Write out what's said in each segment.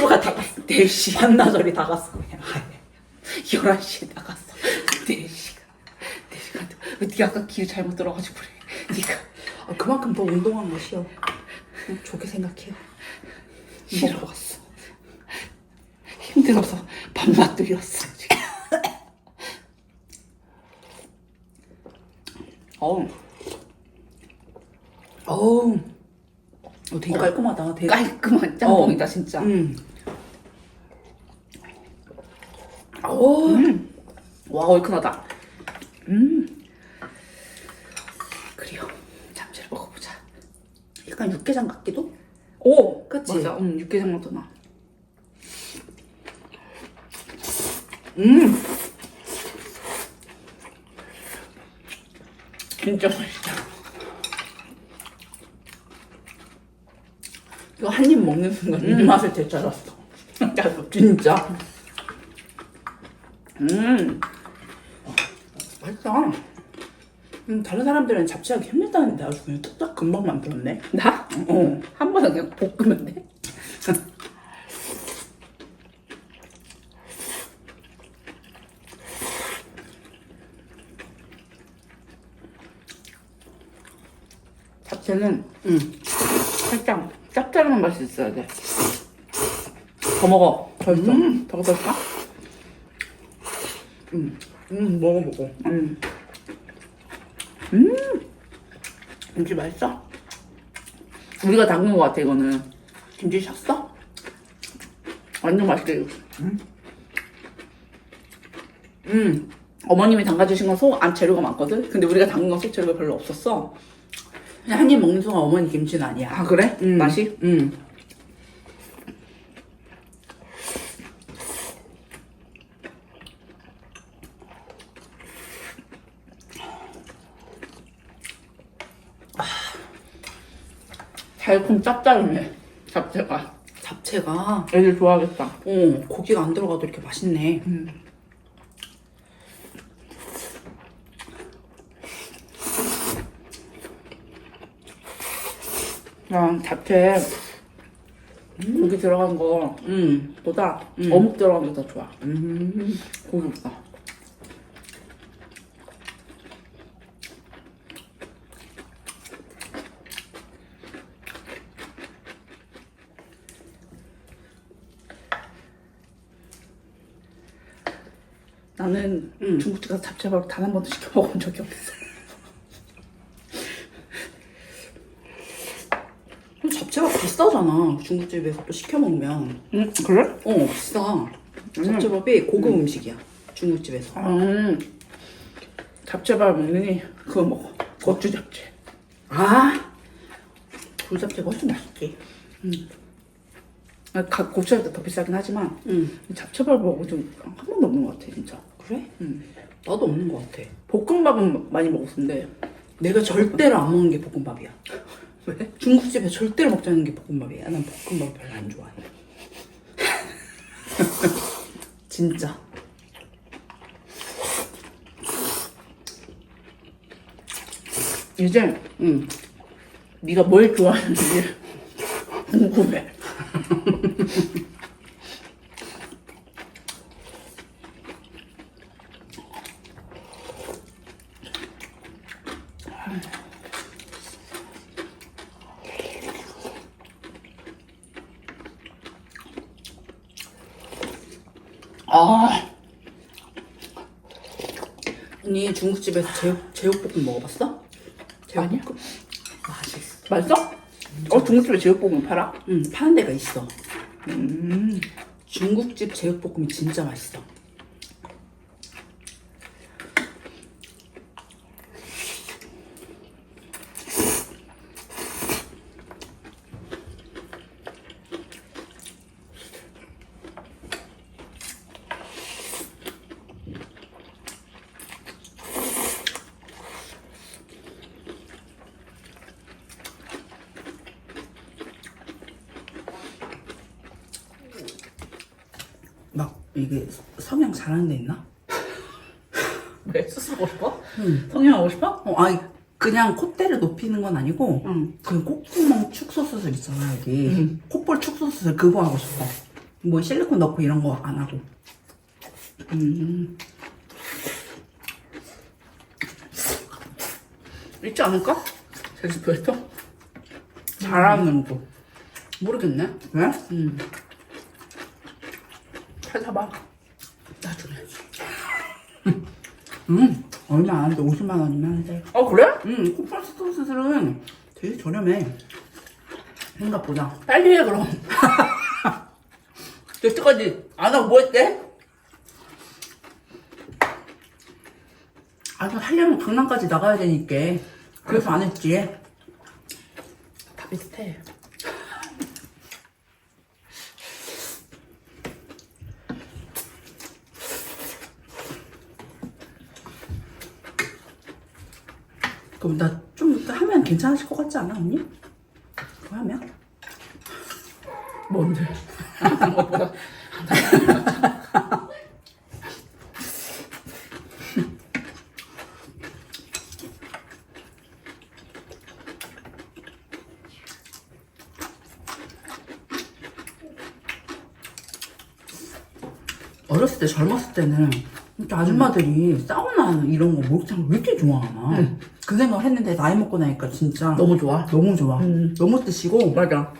하루가 다 갔어. 4시 반나절이 다 갔어 그냥. 11시에 나갔어. 4시간. 4시간. 네가 아까 길 잘못 들어가지고 그래. 네가 아, 그만큼 더 운동한 것이요. 그냥 좋게 생각해요. 싫어. 먹고 갔어. 힘들어서 밥맛도 잃었어. 지금. 어우. 어우. 어, 되게 깔끔하다. 되게. 깔끔한 짬뽕이다 진짜. 음. 오. 와 얼큰하다. 음. 그래요. 잡채를 먹어보자. 약간 육개장 같기도? 오, 그치? 맞아. 음, 육개장 맛도 나. 음. 진짜 맛있다. 이거 한 입 먹는 순간 입맛을 되찾았어. 나도 진짜. 음, 맛있다. 음, 다른 사람들은 잡채하기 힘들다는데 아주 그냥 뚝딱 금방 만들었네. 나? 어. 한 번에 그냥 볶으면 돼. 잡채는 응. 살짝 짭짤한 맛이 있어야 돼. 더 먹어. 더 있어. 더 먹을까? 음. 음, 먹어보고. 음. 음. 김치 맛있어? 우리가 담근 것 같아, 이거는. 김치 셨어? 완전 맛있게. 음. 어머님이 담가주신 건속안 재료가 많거든? 근데 우리가 담근 건속 재료가 별로 없었어. 그냥 한 입 먹는 순간 어머니 김치는 아니야. 아, 그래? 음. 맛이? 음. 달콤 짭짤해. 잡채가. 잡채가 애들 좋아하겠다. 어, 고기가 안 들어가도 이렇게 맛있네. 그냥 잡채 고기 들어간 음. 거보다 어묵 들어간 게 더 좋아. 음. 고기보다. 나는 음. 중국집 가서 잡채밥 단한 번도 시켜 먹은 적이 없어. 잡채가 비싸잖아. 중국집에서 또 시켜 먹으면. 응, 그래? 어, 비싸. 잡채밥이 고급 음. 식이야 중국집에서. 음, 잡채밥 먹느니 그거 먹어. 고추 잡채. 아, 굴잡채가 훨씬 맛있지. 아, 각 고추 잡채 더 비싸긴 하지만 응. 잡채밥 먹은 적한 번도 없는 것 같아 진짜. 그래? 응. 나도 없는 것 같아. 볶음밥은 많이 먹었는데 내가 절대로 안 먹는 게 볶음밥이야. 왜? 중국집에 절대로 먹지 않는 게 볶음밥이야. 난 볶음밥 별로 안 좋아해. 진짜. 이제 응. 네가 뭘 좋아하는지 궁금해. 아, 언니 중국집에서 제육, 제육볶음 먹어봤어? 아니야. 제육볶음? 맛있어. 맛있어? 어 중국집에 제육볶음 팔아? 응, 파는 데가 있어. 음. 중국집 제육볶음이 진짜 맛있어. 막 이게 성형 잘하는 데 있나? 왜 스스로 하고 싶어? 성형하고 싶어? 어, 아니 그냥 콧대를 높이는 건 아니고 응. 그 콧구멍 축소 수술 있잖아 여기 응. 콧볼 축소 수술 그거 하고 싶어 뭐 실리콘 넣고 이런 거 안 하고 음 있지 않을까? 제주도에도? 잘하는 거 모르겠네 왜? 음. 찾아봐. 나중에. 음 얼마 안 하는데 50만 원이면 하는데 어, 그래? 음 축소 수술은 되게 저렴해 생각보다 빨리 해, 그럼. 여태까지 안 하고 뭐 했대? 아저 하려면 강남까지 나가야 되니까 그래서 안 했지 다 비슷해. 그럼 나 좀 이따 하면 괜찮으실 것 같지 않아 언니? 그거 하면? 뭔데? 어렸을 때 젊었을 때는 아줌마들이 사우나 이런 거 목욕탕 왜 이렇게 좋아하나 그 생각을 했는데 나이 먹고 나니까 진짜 너무 좋아. 너무 좋아 음. 너무 뜻이고 맞아.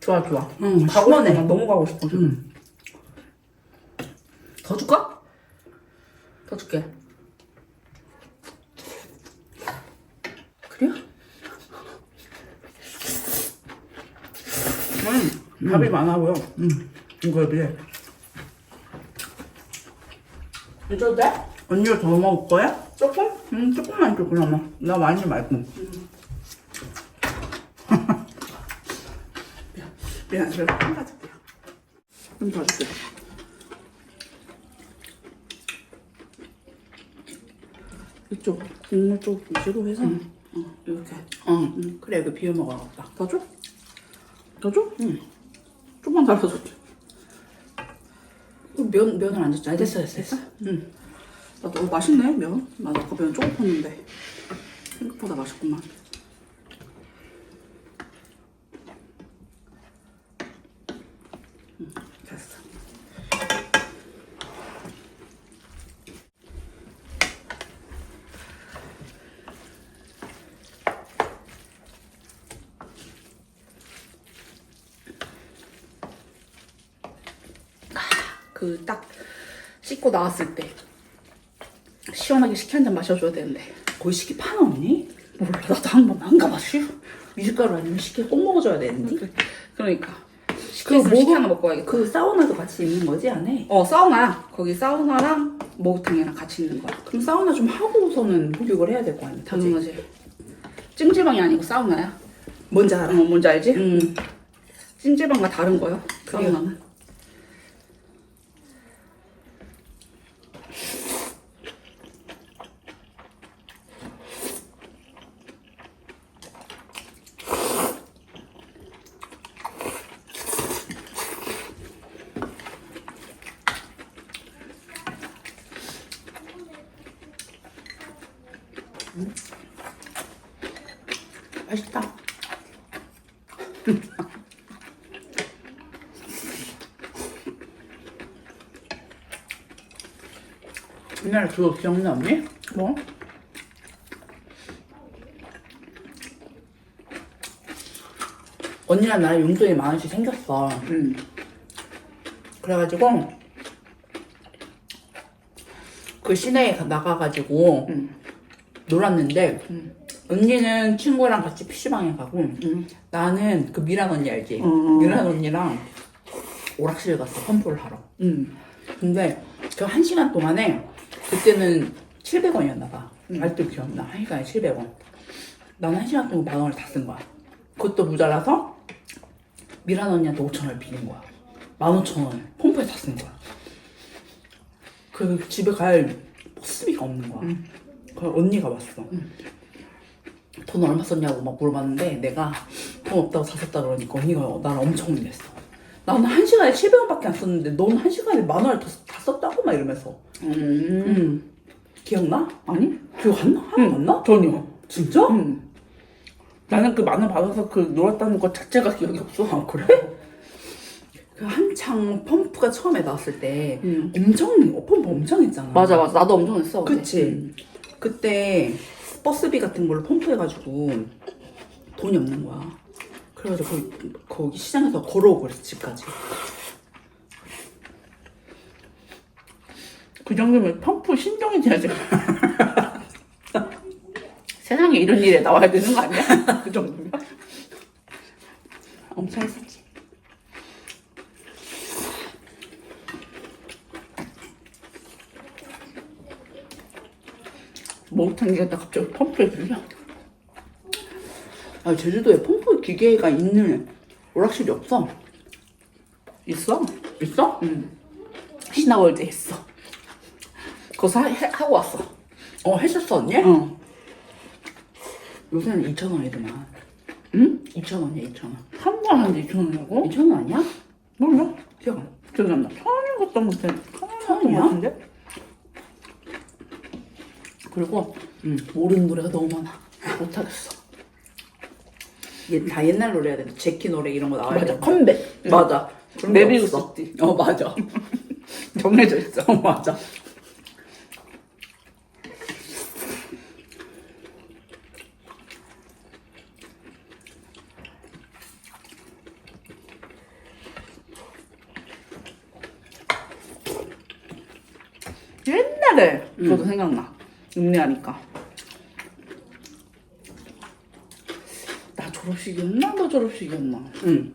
좋아, 좋아. 응 가고 시원해 싶어. 너무 가고 싶어. 응. 더 줄까? 더 줄게. 그래? 음, 밥이 많아 보여 응 이거에 비해 해줘도 돼? 언니가 더 먹을 거야? 조금? 응 조금만 줘 그러면 나 많이 말고 미안, 그래. 한 가지 줄게. 좀더 줄게. 이쪽, 국물 쪽 위주로 해서, 어, 이렇게. 응, 응 그래 이거 비벼 먹어야겠다 더 줘? 더 줘? 응. 좀만 달아줄게. 면, 면을 안 줬잖아 됐어, 됐어, 됐어. 응. 나도 어, 맛있네, 면. 나 아까 면 조금 폈는데. 생각보다 맛있구만. 응, 됐어. 그 딱 씻고 나왔을 때 시원하게 식혜 한 잔 마셔줘야 되는데. 거기 시기 파나 언니? 몰라 나도 한 번 안 가봤슈 밀가루 아니면 식혜 꼭 먹어줘야 되는데. 그래. 그러니까. 그 식혜 식혜 먹어- 하나 먹고 와야겠다. 그 사우나도 같이 있는 거지 안에? 어 사우나야 거기 사우나랑 목욕탕이랑 같이 있는 거야. 그럼 사우나 좀 하고서는 목욕을 해야 될 거 아니야? 당연하지 찜질방이 아니고 사우나야? 뭔지 어 알아? 뭔지 알지? 응 찜질방과 다른 거야 사우나는 맛있다 옛날에 그거 기억나 언니? 뭐? 언니랑 나랑 용돈이 만 원씩 생겼어 응 그래가지고 그 시내에 가- 나가가지고 응. 놀았는데 응. 언니는 친구랑 같이 PC방에 가고 응. 나는 그 미란 언니 알지? 응. 미란 언니랑 오락실 갔어 펌프를 하러 응. 근데 그 한 시간 동안에 그때는 700원이었나 봐 응. 아직도 기억나 한 시간에 700원 나는 한 시간 동안 만 원을 다 쓴 거야 그것도 모자라서 미란 언니한테 5천 원을 빌린 거야 15,000원을 펌프에 다 쓴 거야 그 집에 갈 버스비가 없는 거야 응. 그 언니가 왔어 돈 얼마 썼냐고 막 물어봤는데 내가 돈 없다고 다 썼다 그러니까 언니가 나를 엄청 혼냈어 나는 한 시간에 700원밖에 안 썼는데 너는 한 시간에 만 원을 다, 다 썼다고 막 이러면서 음. 음 기억나? 아니? 기억 안 나? 하나도 안 나? 전혀 진짜? 응. 나는 그 만 원 받아서 그 놀았다는 것 자체가 기억이 없어. 아 그래? 그 한창 펌프가 처음에 나왔을 때 응. 엄청 어, 펌프 엄청 했잖아. 맞아 맞아 나도 엄청 했어. 그치. 그때 버스비 같은 걸로 펌프해가지고 돈이 없는 거야. 그래가지고 거기, 거기 시장에서 걸어오고 그랬어 집까지. 그 정도면 펌프 신경이 돼야지. 세상에 이런 일에 나와야 되는 거 아니야? 그 정도면. 엄청 했었지. 목욕탕 얘기하다 갑자기 펌프에 들려. 아 제주도에 펌프 기계가 있는 오락실이 없어. 있어? 있어? 응. 신화월드 했어. 거기서 하, 해- 하고 왔어. 어 했었어 언니? 어. 요새는 2천 원이더만. 응? 2천 원이야 2천 원. 한 번 하는데 2,000원이라고? 2천 원 아니야? 몰라. 기억 안. 기억이 안 나. 천원인 것도 못해. 천원이야? 그리고 음, 모르는 노래가 너무 많아. 못하겠어. 얘, 다 옛날 노래 해야 돼. 제키 노래 이런 거 나와야 맞아. 돼. 컴백. 맞아. 그런 게 메비우스 없어. 띠. 어 맞아. 정해져 있어. 어 맞아. 옛날에 저도 생각나. 음례하니까. 나 졸업식이었나? 너 졸업식이었나? 응.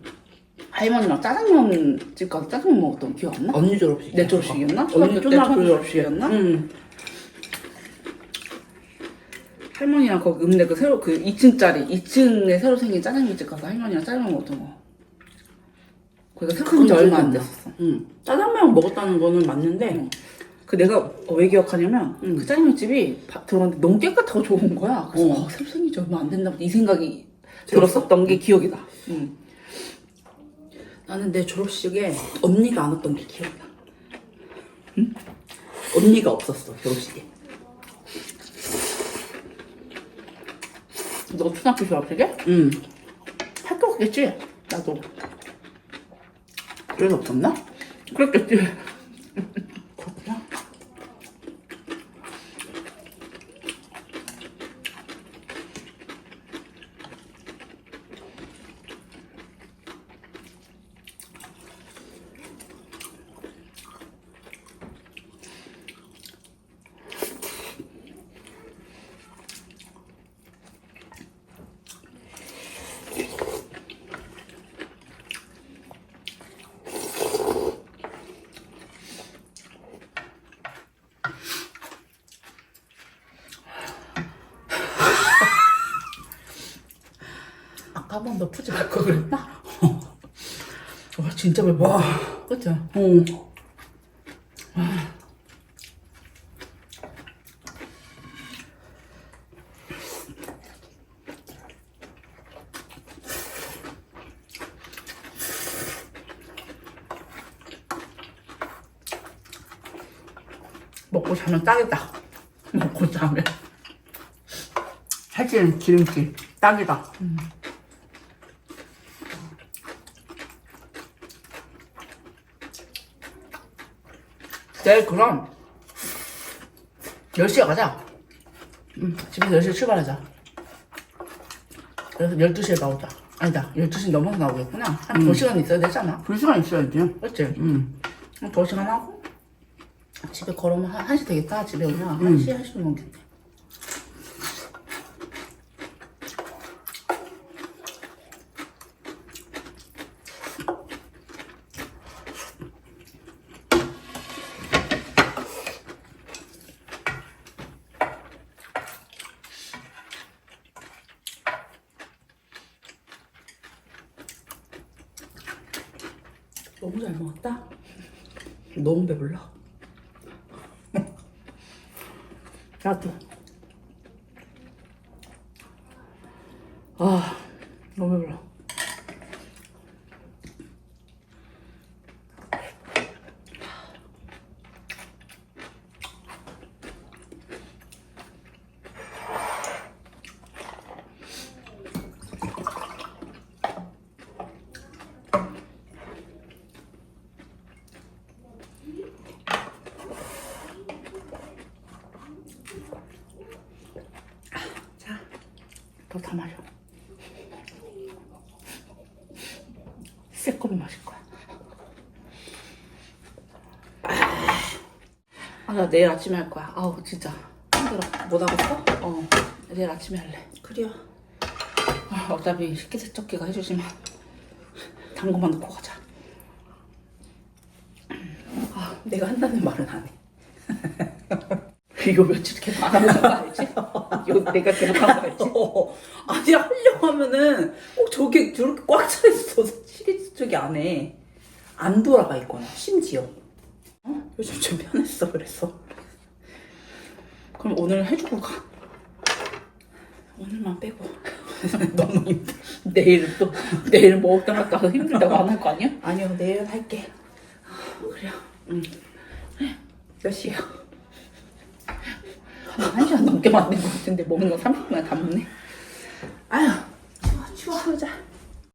할머니랑 짜장면 집 가서 짜장면 먹었던 기억 안 나? 언니 졸업식. 내 졸업식이었나? 언니 초등학교 때 초등학교 초등학교 졸업식이었나? 응. 할머니랑 거기 읍내 그 새로 그 2층짜리 2층에 새로 생긴 짜장면집 가서 할머니랑 짜장면 먹었던 거. 거기가 새로운 지 얼마 안 됐었어. 응. 짜장면 먹었다는 거는 맞는데 그 내가 어, 왜 기억하냐면 응. 그 짜장면 집이 바- 들어갔는데 너무 깨끗하고 좋은 거야. 그래서 어. 어, 새로 생긴 지 얼마 안 됐나 보다 이 생각이 들었었던 게 기억이 나. 응. 나는 내 졸업식에 언니가 안 왔던 게 기억나. 응? 언니가 없었어 졸업식에. 너 초등학교 졸업식에? 응. 학교 갔겠지? 나도. 그래서 없었나? 그랬겠지. 한번너 푸지 말 걸 그랬나? 와 진짜 배고파. 와. 그치? 응. 먹고 자면 딱이다. 먹고 자면. 살찌는 기름기 딱이다. 내일 그럼 10시에 가자. 응, 집에서 10시에 출발하자. 그래서 12시에 나오자. 아니다, 12시 넘어서 나오겠구나. 한 2시간 있어야 되잖아. 두 시간 있어야지. 그치? 응. 한 2시간 하고 집에 걸으면 한 1시 되겠다. 집에 오면 응. 1시, 1시 넘겠네. 너무 잘 먹었다. 너무 배불러. 나도. 더 다 마셔. 새콤이 마실 거야. 아, 나 내일 아침에 할 거야. 아우, 진짜. 힘들어. 못 하겠어? 어. 내일 아침에 할래. 그래요. 아, 어차피 식기세척기가 해주지만, 당구만 넣고 가자. 아, 내가 한다는 말은 안 해. 이거 며칠 계속 안 하는 거 알지? 이거 내가 계속 하는 거 알지? 어, 아니 하려고 하면은 꼭 저게 저렇게 꽉 차 있어 시계쪽이 안에 안 돌아가 있거나 심지어 어? 요즘 좀 편했어 그래서 그럼 오늘 해주고 가. 오늘만 빼고 너무 힘들어. 내일 또, 내일 뭐 먹다 갔다 와서 힘들다고 안 할 거 아니야? 아니요 내일은 할게 그래요. 몇 시야? 한 시간 넘게 만든 것 같은데 먹는 거 30분에 다 먹네. 아휴 추워 추워. 하자